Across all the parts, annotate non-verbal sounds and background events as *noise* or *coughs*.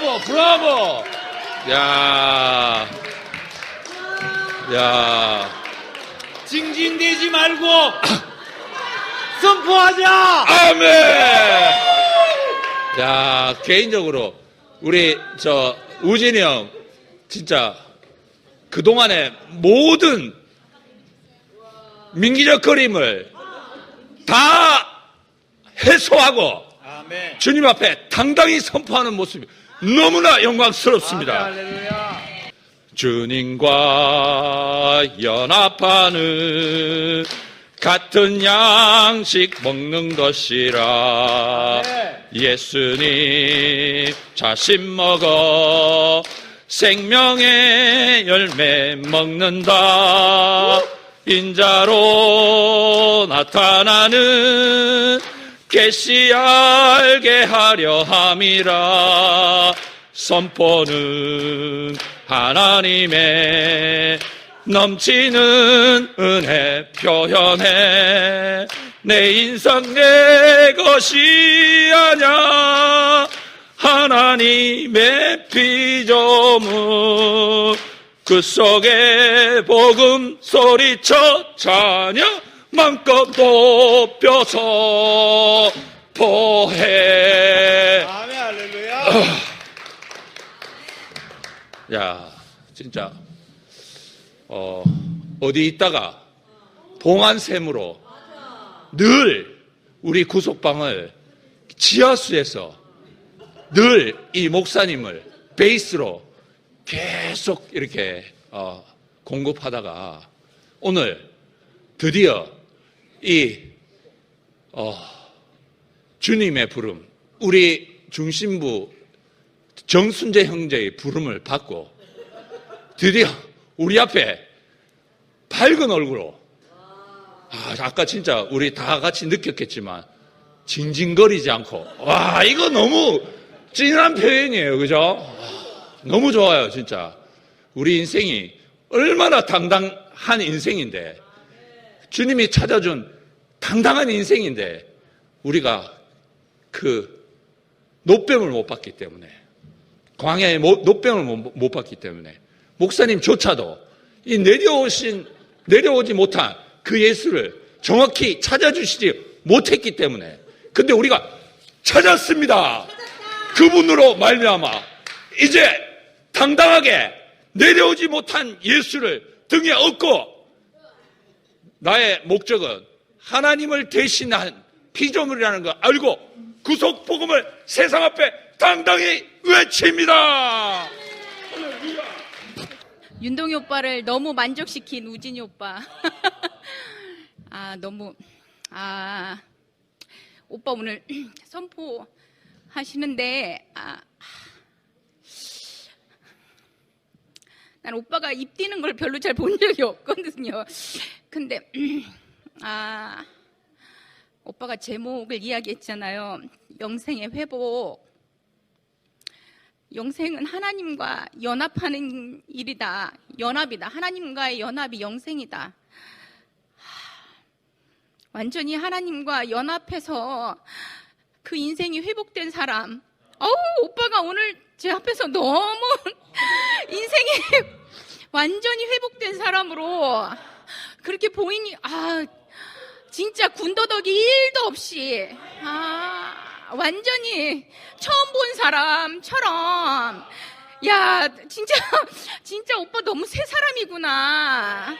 브라보, 브라보. 야, 야, 징징대지 말고 *coughs* 선포하자. 아멘. 야, 개인적으로 우리 저 우진이 형 진짜 그 동안의 모든 민기적 그림을 다 해소하고 아멘. 주님 앞에 당당히 선포하는 모습이 너무나 영광스럽습니다. 할렐루야. 주님과 연합하는 같은 양식 먹는 것이라 네. 예수님 자신 먹어 생명의 열매 먹는다 인자로 나타나는 계시 알게 하려 함이라. 선포는 하나님의 넘치는 은혜 표현해 내 인생 내 것이 아냐. 하나님의 피조물 그 속에 복음 소리쳐 자녀 맘껏 높여서 아멘 할렐루야. 야, 진짜, 어, 어디 있다가 봉안샘으로 늘 우리 구속방을 지하수에서 늘 이 목사님을 베이스로 계속 이렇게 어, 공급하다가 오늘 드디어 이 어, 주님의 부름, 우리 중심부 정순재 형제의 부름을 받고 드디어 우리 앞에 밝은 얼굴로 아, 아까 진짜 우리 다 같이 느꼈겠지만 징징거리지 않고 와 이거 너무 찐한 표현이에요 그죠? 아, 너무 좋아요 진짜 우리 인생이 얼마나 당당한 인생인데 주님이 찾아준 당당한 인생인데 우리가 그 노뱀을 못 받기 때문에 광야의 모- 노병을 못, 못 받기 때문에 목사님조차도 이 내려오신 내려오지 못한 그 예수를 정확히 찾아주시지 못했기 때문에 근데 우리가 찾았습니다. 그분으로 말미암아 이제 당당하게 내려오지 못한 예수를 등에 업고 나의 목적은 하나님을 대신한 피조물이라는 걸 알고 구속 복음을 세상 앞에 당당히 외칩니다. *laughs* 윤동이 오빠를 너무 만족시킨 우진이 오빠. *laughs* 아, 너무, 아, 오빠 오늘 *clears throat* 선포 하시는데, 아, 난 오빠가 입 뛰는 걸 별로 잘 본 적이 없거든요. 근데, *clears throat* 아, 오빠가 제목을 이야기했잖아요. 영생의 회복. 영생은 하나님과 연합하는 일이다. 연합이다. 하나님과의 연합이 영생이다. 하, 완전히 하나님과 연합해서 그 인생이 회복된 사람. 어우, 오빠가 오늘 제 앞에서 너무 *laughs* 인생이 *laughs* 완전히 회복된 사람으로 그렇게 보이니, 아, 진짜 군더더기 1도 없이, 아, 완전히 처음 본 사람처럼, 야, 진짜, *laughs* 진짜 오빠 너무 새 사람이구나.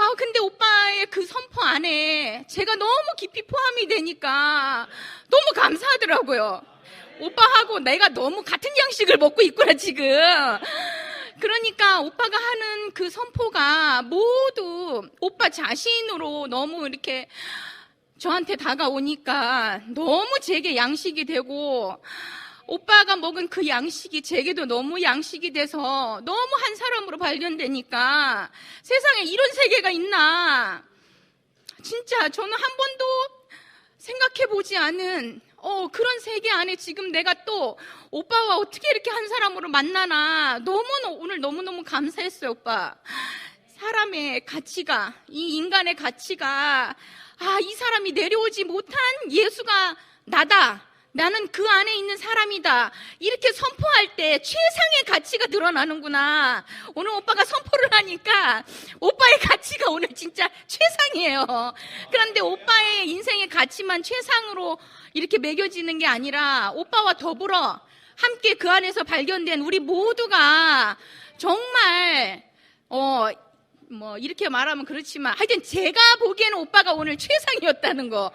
아, 근데 오빠의 그 선포 안에 제가 너무 깊이 포함이 되니까 너무 감사하더라고요. 오빠하고 내가 너무 같은 양식을 먹고 있구나, 지금. 그러니까 오빠가 하는 그 선포가 모두 오빠 자신으로 너무 이렇게 저한테 다가오니까 너무 제게 양식이 되고 오빠가 먹은 그 양식이 제게도 너무 양식이 돼서 너무 한 사람으로 발견되니까 세상에 이런 세계가 있나. 진짜 저는 한 번도 생각해 보지 않은 어, 그런 세계 안에 지금 내가 또 오빠와 어떻게 이렇게 한 사람으로 만나나 너무 오늘 너무너무 감사했어요, 오빠. 사람의 가치가, 이 인간의 가치가, 아, 이 사람이 내려오지 못한 예수가 나다. 나는 그 안에 있는 사람이다. 이렇게 선포할 때 최상의 가치가 드러나는구나. 오늘 오빠가 선포를 하니까 오빠의 가치가 오늘 진짜 최상이에요. 그런데 오빠의 인생의 가치만 최상으로 이렇게 매겨지는 게 아니라 오빠와 더불어 함께 그 안에서 발견된 우리 모두가 정말 어, 뭐, 이렇게 말하면 그렇지만, 하여튼 제가 보기에는 오빠가 오늘 최상이었다는 거.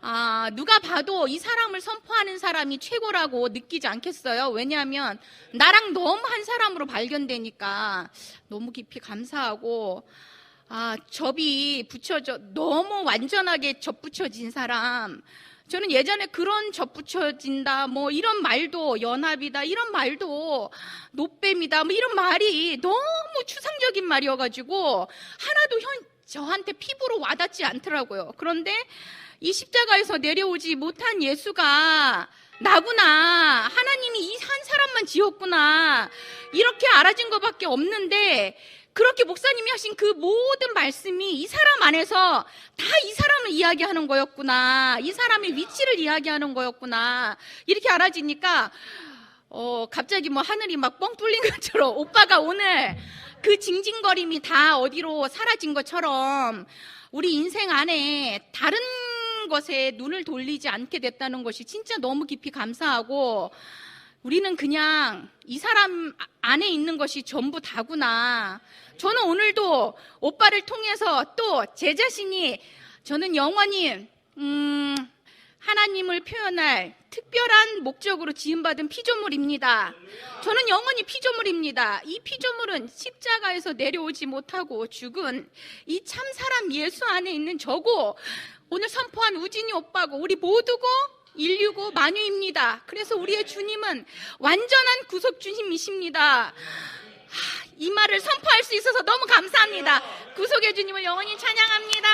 아, 누가 봐도 이 사람을 선포하는 사람이 최고라고 느끼지 않겠어요? 왜냐하면, 나랑 너무 한 사람으로 발견되니까, 너무 깊이 감사하고, 아, 접이 붙여져, 너무 완전하게 접붙여진 사람. 저는 예전에 그런 접붙여진다, 뭐 이런 말도 연합이다, 이런 말도 노뱀이다, 뭐 이런 말이 너무 추상적인 말이어가지고 하나도 현, 저한테 피부로 와닿지 않더라고요. 그런데 이 십자가에서 내려오지 못한 예수가 나구나. 하나님이 이 한 사람만 지었구나. 이렇게 알아진 것밖에 없는데 그렇게 목사님이 하신 그 모든 말씀이 이 사람 안에서 다 이 사람을 이야기하는 거였구나. 이 사람의 위치를 이야기하는 거였구나. 이렇게 알아지니까 어, 갑자기 뭐 하늘이 막 뻥 뚫린 *laughs* 것처럼 오빠가 오늘 그 징징거림이 다 어디로 사라진 것처럼 우리 인생 안에 다른 것에 눈을 돌리지 않게 됐다는 것이 진짜 너무 깊이 감사하고 우리는 그냥 이 사람 안에 있는 것이 전부 다구나. 저는 오늘도 오빠를 통해서 또 제 자신이 저는 영원히 음, 하나님을 표현할 특별한 목적으로 지음받은 피조물입니다. 저는 영원히 피조물입니다. 이 피조물은 십자가에서 내려오지 못하고 죽은 이 참 사람 예수 안에 있는 저고 오늘 선포한 우진이 오빠고 우리 모두고 인류고 만유입니다. 그래서 우리의 주님은 완전한 구속 주님이십니다. 하, 이 말을 선포할 수 있어서 너무 감사합니다. 구속의 주님을 영원히 찬양합니다.